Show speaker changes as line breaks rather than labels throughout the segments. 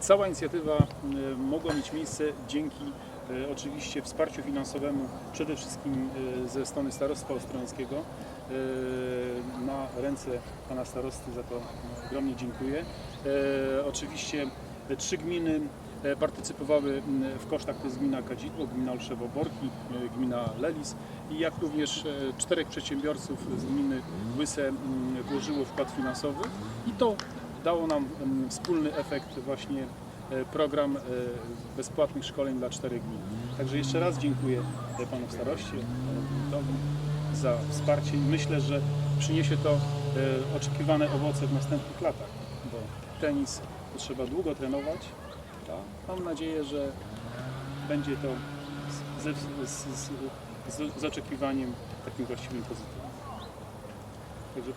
Cała inicjatywa e, mogła mieć miejsce dzięki e, oczywiście wsparciu finansowemu przede wszystkim e, ze strony Starostwa Ostrołęckiego. E, Na ręce Pana Starosty za to ogromnie dziękuję. Oczywiście trzy gminy partycypowały w kosztach, to jest gmina Kadzidło, gmina Olszewo-Borki, gmina Lelis i jak również czterech przedsiębiorców z gminy Łyse włożyło wkład finansowy i to dało nam wspólny efekt właśnie e, program e, bezpłatnych szkoleń dla czterech gmin. Także jeszcze raz dziękuję e, panu staroście, panu za wsparcie i myślę, że przyniesie to oczekiwane owoce w następnych latach, bo tenis trzeba długo trenować. Mam nadzieję, że będzie to z, z, z, z, z oczekiwaniem takim właściwym pozytywnym. Także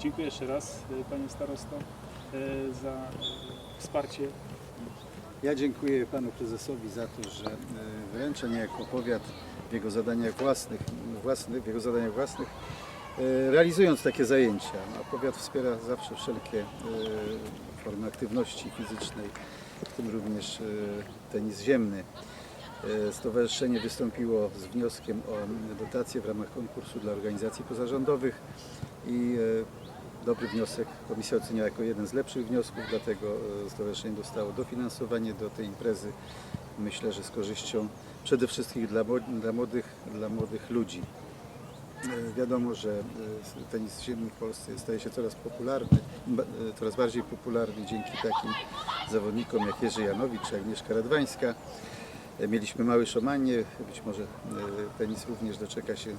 dziękuję jeszcze raz e, panie starosto e, za wsparcie
Ja dziękuję panu prezesowi za to, że e, wręcza niejako powiat w jego zadaniach własnych, własnych w jego zadaniach własnych realizując takie zajęcia. No, a powiat wspiera zawsze wszelkie formy aktywności fizycznej, w tym również tenis ziemny. Stowarzyszenie wystąpiło z wnioskiem o dotację w ramach konkursu dla organizacji pozarządowych i dobry wniosek komisja oceniała jako jeden z lepszych wniosków, dlatego e, stowarzyszenie dostało dofinansowanie do tej imprezy. Myślę, że z korzyścią przede wszystkim dla, dla, młodych, dla młodych ludzi. E, Wiadomo, że e, tenis ziemny w Polsce staje się coraz popularny, coraz bardziej popularny dzięki takim zawodnikom jak Jerzy Janowicz czy Agnieszka Radwańska. Mieliśmy małe szomanie, być może tenis również doczeka się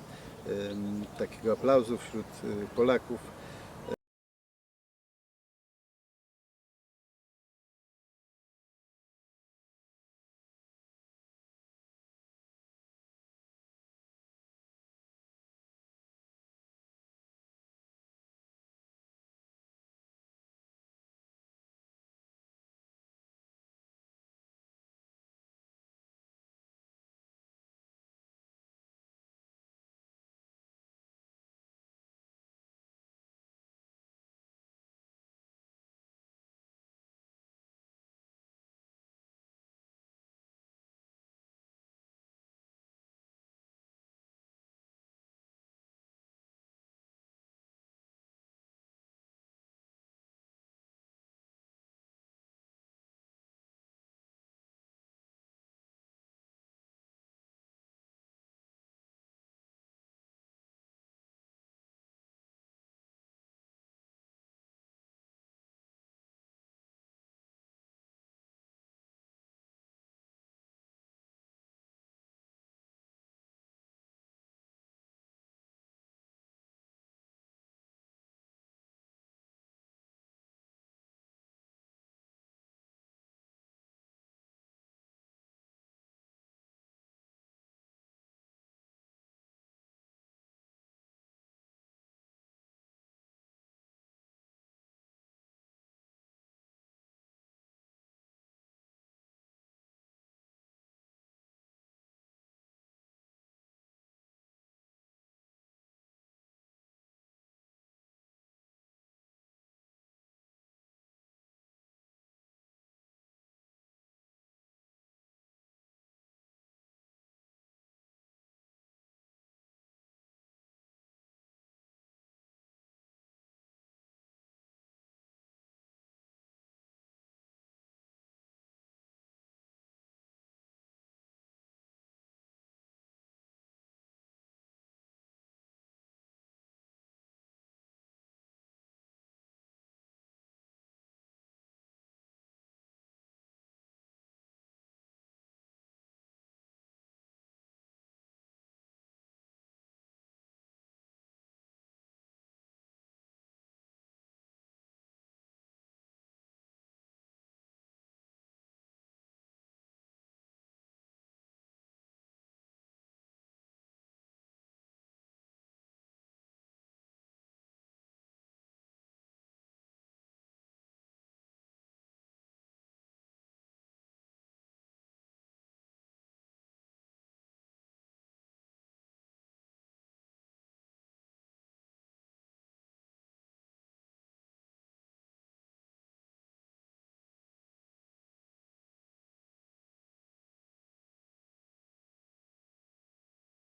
takiego aplauzu wśród Polaków.